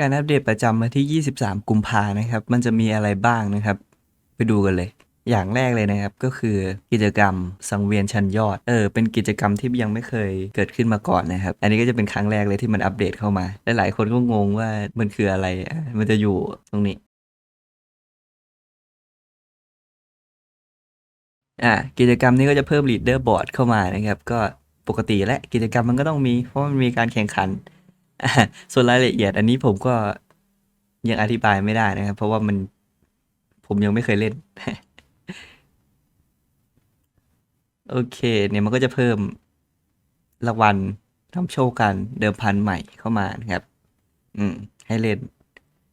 การอัปเดตประจำวันที่ 23 กุมภานะครับ มันจะมีอะไรบ้างนะครับ ไปดูกันเลย อย่างแรกเลยนะครับก็คือกิจกรรมสังเวียนชั้นยอด เออ เป็นกิจกรรมที่ยังไม่เคยเกิดขึ้นมาก่อนนะครับ อันนี้ก็จะเป็นครั้งแรกเลยที่มันอัปเดตเข้ามาและหลายคนก็งงว่ามันคืออะไร มันจะอยู่ตรงนี้ อ่ากิจกรรมนี้ก็จะเพิ่ม leader board เข้ามานะครับ ก็ปกติและกิจกรรมมันก็ต้องมีเพราะมันมีการแข่งขัน ส่วนรายละเอียดอันนี้ผมก็ยังอธิบายไม่ได้นะครับ เพราะว่ามันผมยังไม่เคยเล่น โอเค เนี่ยมันก็จะเพิ่มรางวัลทำโชคกันเดิมพันใหม่เข้ามานะครับ อืม ให้เล่น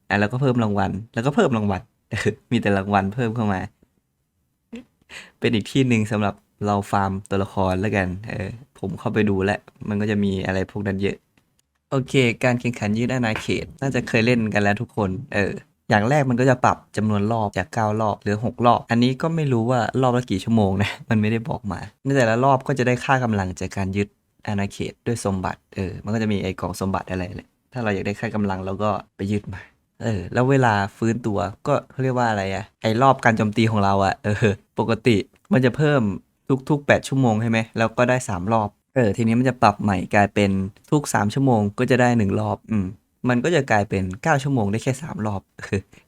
อะแล้วก็เพิ่มรางวัล แล้วก็เพิ่มรางวัลมีแต่รางวัลเพิ่มเข้ามา เป็นอีกที่หนึ่งสำหรับเราฟาร์มตัวละครแล้วกัน เออ ผมเข้าไปดูแล้ว มันก็จะมีอะไรพวกนั้นเยอะ โอเค การแข่งขันยืดอาณาเขต น่าจะเคยเล่นกันแล้วทุกคน เออ อย่างแรกมันก็จะปรับจำนวนรอบจาก 9 รอบเหลือ 6 รอบ อันนี้ก็ไม่รู้ว่ารอบละกี่ชั่วโมงนะ มันไม่ได้บอกมา ในแต่ละรอบก็จะได้ค่ากำลังจากการยึดอาณาเขตด้วยสมบัติ เออ มันก็จะมีไอ้กล่องสมบัติอะไรเลย ถ้าเราอยากได้ค่ากำลังเราก็ไปยึดมา เออ แล้วเวลาฟื้นตัวก็เขาเรียกว่าอะไรอะไอ้รอบการโจมตีของเราอะเออ ปกติมันจะเพิ่มทุกๆ 8 ชั่วโมงใช่ไหมแล้วก็ได้ 3 รอบ เออทีนี้มันจะปรับใหม่กลายเป็นทุก 3 ชั่วโมงก็จะได้ 1 รอบ อืมมันก็จะกลายเป็น 9 ชั่วโมงได้แค่ 3 รอบ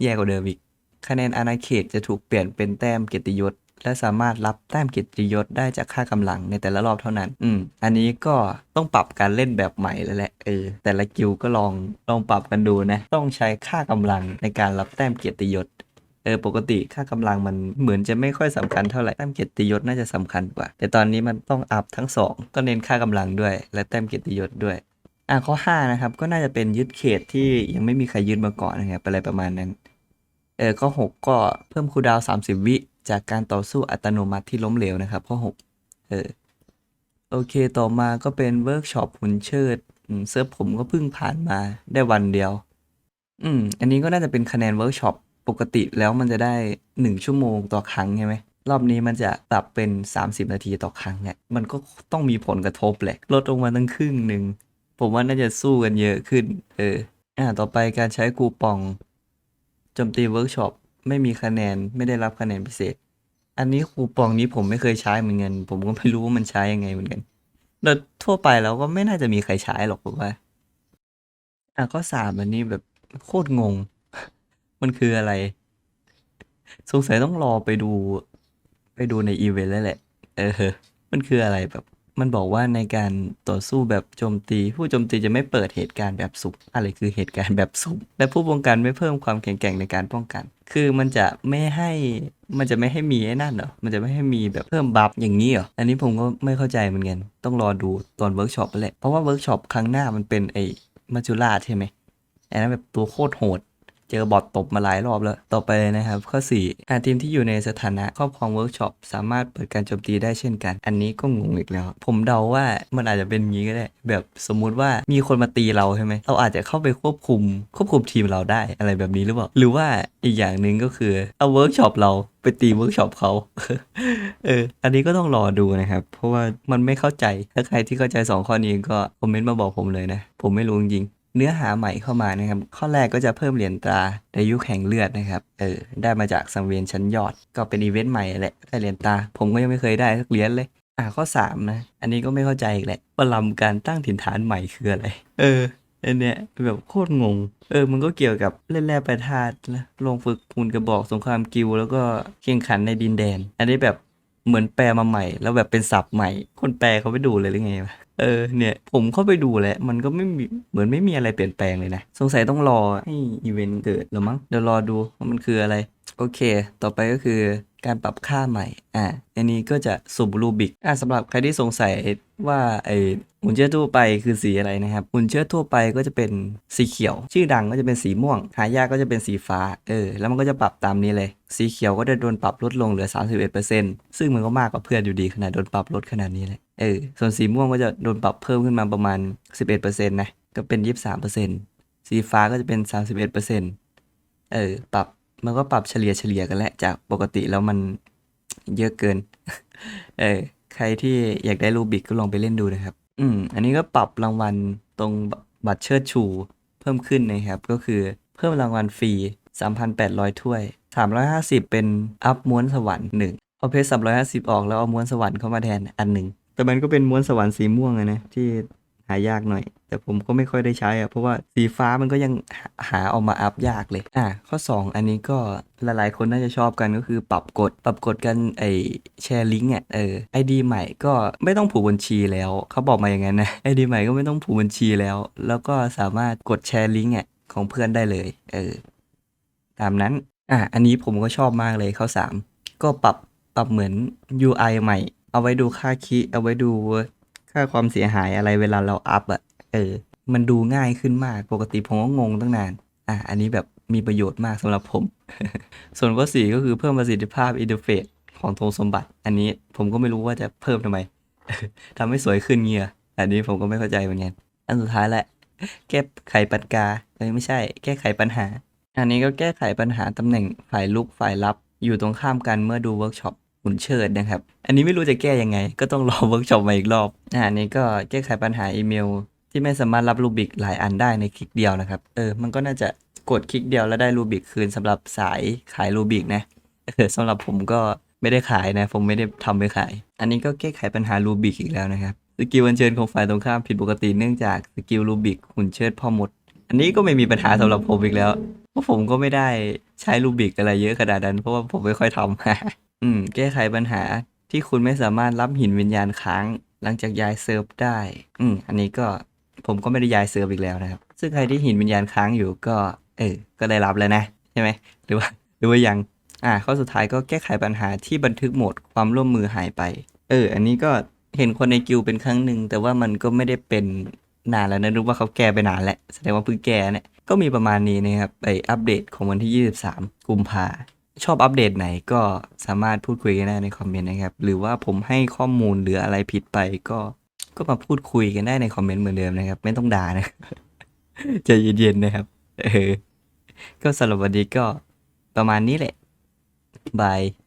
แย่กว่าเดิมอีก คะแนนอาณาเขตจะถูกเปลี่ยนเป็นแต้มเกียรติยศ และสามารถรับแต้มเกียรติยศได้จากค่ากำลังในแต่ละรอบเท่านั้น อืมอันนี้ก็ต้องปรับการเล่นแบบใหม่แล้วแหละเออแต่ละกิลก็ลองลองปรับกันดูนะ ต้องใช้ค่ากำลังในการรับแต้มเกียรติยศ เออปกติค่ากำลังมันเหมือนจะไม่ค่อยสำคัญเท่าไหร่แต้มเกียรติยศน่าจะสำคัญกว่า แต่ตอนนี้มันต้องอัพทั้งสองก็เน้นค่ากำลังด้วย และแต้มเกียรติยศด้วยอะข้อ5นะครับก็น่าจะเป็นยึดเขตที่ยังไม่มีใครยึดมาก่อนนะครับอะไรประมาณนั้นเออข้อ6ก็เพิ่มคูดาว 30 วิจากการต่อสู้อัตโนมัติที่ล้มเหลวนะครับ ข้อ6เออโอเคต่อมาก็เป็นเวิร์กช็อปหุ่นเชิดเซิร์ฟผมก็เพิ่งผ่านมาได้วันเดียว อืมอันนี้ก็น่าจะเป็นคะแนนเวิร์กช็อป ปกติแล้วมันจะได้ 1 ชั่วโมงต่อครั้งใช่ไหมรอบนี้มันจะปรับเป็น 30 นาทีต่อครั้งเนี่ยมันก็ต้องมีผลกระทบแหละ ลดลงมาตั้งครึ่งหนึ่ง ผมว่าน่าจะสู้กันเยอะขึ้น เออ อ่า ต่อไปการใช้คูปองโจมตีเวิร์กช็อปไม่มีคะแนนไม่ได้รับคะแนนพิเศษ อันนี้คูปองนี้ผมไม่เคยใช้เหมือนกันผมก็ไม่รู้ว่ามันใช้ยังไงเหมือนกันโดยทั่วไปแล้วก็ไม่น่าจะมีใครใช้หรอกผมว่าอะก็สามอันนี้แบบโคตรงง มันคืออะไร สงสัยต้องรอไปดู ไปดูในอีเวนต์แล้วแหละ เออ มันคืออะไรแบบ มันบอกว่าในการต่อสู้แบบโจมตี ผู้โจมตีจะไม่เปิดเหตุการณ์แบบสุ่มอะไรคือเหตุการณ์แบบสุ่มและผู้ป้องกันไม่เพิ่มความแข็งแกร่งในการป้องกัน คือมันจะไม่ให้ มันจะไม่ให้มีไอ้นั่นเหรอ มันจะไม่ให้มีแบบเพิ่มบัฟอย่างนี้เหรอ อันนี้ผมก็ไม่เข้าใจเหมือนกัน ต้องรอดูตอนเวิร์กช็อปแหละ เพราะว่าเวิร์กช็อปครั้งหน้ามันเป็นไอ้มัจจุราชใช่ไหมอันนั้นแบบตัวโคตรโหด เจอบอทตบมาหลายรอบแล้ว ต่อไปเลยนะครับ ข้อ 4 อาทีมที่อยู่ในสถานะครอบครองเวิร์กช็อปสามารถเปิดการโจมตีได้เช่นกัน อันนี้ก็งงอีกแล้ว ผมเดาว่ามันอาจจะเป็นงี้ก็ได้ แบบสมมุติว่ามีคนมาตีเราใช่ไหมเราอาจจะเข้าไปควบคุม ควบคุมทีมเราได้อะไรแบบนี้หรือเปล่า หรือว่าอีกอย่างหนึ่งก็คือเอาเวิร์กช็อปเราไปตีเวิร์กช็อปเขาเออ อันนี้ก็ต้องรอดูนะครับ เพราะว่ามันไม่เข้าใจ ถ้าใครที่เข้าใจ 2 ข้อนี้ก็คอมเมนต์มาบอกผมเลยนะ ผมไม่รู้จริง เนื้อหาใหม่เข้ามานะครับ ข้อแรกก็จะเพิ่มเหรียญตราในยุคแห่งเลือดนะครับ เออ ได้มาจากสังเวียนชั้นยอด ก็เป็นอีเวนต์ใหม่แหละ ได้เหรียญตรา ผมก็ยังไม่เคยได้สักเหรียญเลย อ่าข้อ3นะ อันนี้ก็ไม่เข้าใจอีกแหละว่าลำการตั้งถิ่นฐานใหม่คืออะไร เอออันเนี้ยแบบโคตรงง เออ มันก็เกี่ยวกับเล่นแร่แปรธาตุนะลงฝึกปูนกระบอกสงครามกิลด์แล้วก็แข่งขันในดินแดน อันนี้แบบ เหมือนแปลมาใหม่ แล้วแบบเป็นศัพท์ใหม่ คนแปลเขาไปดูเลยหรือไงวะเออเนี่ยผมเข้าไปดูแล้ว มันก็ไม่มีเหมือนไม่มีอะไรเปลี่ยนแปลงเลยนะ สงสัยต้องรอให้อีเวนต์เกิดหรือมั้งเดี๋ยวรอดูว่ามันคืออะไร โอเค ต่อไปก็คือ การปรับค่าใหม่อ่าอันนี้ก็จะสุ่มรูบิกอ่าสำหรับใครที่สงสัยว่าไอหุ่นเชิดทั่วไปคือสีอะไรนะครับหุ่นเชิดทั่วไปก็จะเป็นสีเขียว ชื่อดังก็จะเป็นสีม่วง หายากก็จะเป็นสีฟ้าเออแล้วมันก็จะปรับตามนี้เลย สีเขียวก็จะโดนปรับลดลงเหลือ 31%ซึ่งมันก็มากกว่าเพื่อนอยู่ดีขนาดโดนปรับลดขนาดนี้เลยเออส่วนสีม่วงก็จะโดนปรับเพิ่มขึ้นมาประมาณ 11%นะก็เป็น 23%สีฟ้าก็จะเป็น 31%เออปรับ มันก็ปรับเฉลี่ยเฉลี่ยกันแหละจากปกติแล้วมันเยอะเกิน เออใครที่อยากได้รูบิกก็ลองไปเล่นดูนะครับ อืม อันนี้ก็ปรับรางวัลตรงบัตรเชิดชูเพิ่มขึ้นนะครับ ก็คือเพิ่มรางวัลฟรี 3,800 ถ้วย 350 เป็นอัพม้วนสวรรค์หนึ่งเอาเพชร350 ออกแล้วเอาม้วนสวรรค์เข้ามาแทนอันหนึ่ง แต่มันก็เป็นม้วนสวรรค์สีม่วงอะนะที่ายากหน่อย แต่ผมก็ไม่ค่อยได้ใช้อะเพราะว่าสีฟ้ามันก็ยังหาออกมาอัพยากเลยอะข้อ 2 อันนี้ก็หลายๆคนน่าจะชอบกันก็คือปรับกฎปรับกฎกันไอแชร์ลิงก์อะเออไอดีใหม่ก็ไม่ต้องผูกบัญชีแล้วเขาบอกมาอย่างนั้นนะไอดีใหม่ก็ไม่ต้องผูกบัญชีแล้ว แล้วก็สามารถกดแชร์ลิงก์อะของเพื่อนได้เลยเออตามนั้นอะอันนี้ผมก็ชอบมากเลยข้อ 3 ก็ปรับปรับเหมือน UI ใหม่ เอาไว้ดูค่าคีย์เอาไว้ดู ค่าความเสียหายอะไรเวลาเราอัพอะเออ มันดูง่ายขึ้นมาก ปกติผมก็งงตั้งนาน อะ อันนี้แบบมีประโยชน์มากสำหรับผม ส่วนข้อสี่ก็คือเพิ่มประสิทธิภาพอินเทอร์เฟซของธงสมบัติ อันนี้ผมก็ไม่รู้ว่าจะเพิ่มทำไมทำให้สวยขึ้นเงี้ยอันนี้ผมก็ไม่เข้าใจเหมือนกันอันสุดท้ายแหละ แก้ไขปัญกาเอ้ยไม่ใช่ แก้ไขปัญหา อันนี้ก็แก้ไขปัญหาตำแหน่งฝ่ายลุกฝ่ายรับอยู่ตรงข้ามกันเมื่อดูเวิร์กช็อป หุ่นเชิดนะครับ อันนี้ไม่รู้จะแก้ยังไง ก็ต้องรอเวิร์กช็อปมาอีกรอบอ่าอันนี้ก็แก้ไขปัญหาอีเมล ที่ไม่สามารถรับรูบิกหลายอันได้ในคลิกเดียวนะครับ เออ มันก็น่าจะกดคลิกเดียวแล้วได้รูบิกคืนสำหรับสายขายรูบิกนะเออสำหรับผมก็ไม่ได้ขายนะ ผมไม่ได้ทำไปขาย อันนี้ก็แก้ไขปัญหารูบิกอีกแล้วนะครับสกิลอัญเชิญของฝ่ายตรงข้ามผิดปกติเนื่องจากสกิลรูบิกหุ่นเชิดพ่อมด อันนี้ก็ไม่มีปัญหาสำหรับผมอีกแล้ว เพราะผมก็ไม่ได้ใช้รูบิกอะไรเยอะขนาดนั้น เพราะว่าผมไม่ค่อยทำ อืม แก้ไขปัญหาที่คุณไม่สามารถรับหินวิญญาณค้าง หลังจากย้ายเซิร์ฟได้ อืม อันนี้ก็ผมก็ไม่ได้ย้ายเซิร์ฟอีกแล้วนะครับ ซึ่งใครที่หินวิญญาณค้างอยู่ก็ เออ ก็ได้รับแล้วนะ ใช่ไหม หรือว่า หรือว่ายัง อ่า ข้อสุดท้ายก็แก้ไขปัญหาที่บันทึกโหมดความร่วมมือหายไป เออ อันนี้ก็เห็นคนในกิลเป็นครั้งหนึ่ง แต่ว่ามันก็ไม่ได้เป็นนานแล้วนะรู้ว่าเขาแก้ไปนานแล้วแสดงว่าเพิ่งแก้เนี่ยก็มีประมาณนี้นะครับไออัปเดตของวันที่ 23 กุมภา ชอบอัปเดตไหนก็สามารถพูดคุยกันได้ในคอมเมนต์นะครับ หรือว่าผมให้ข้อมูลหรืออะไรผิดไปก็ก็มาพูดคุยกันได้ในคอมเมนต์เหมือนเดิมนะครับ ไม่ต้องด่านะใจเย็นๆนะครับ เออ ก็สำหรับวันนี้ก็ประมาณนี้แหละบาย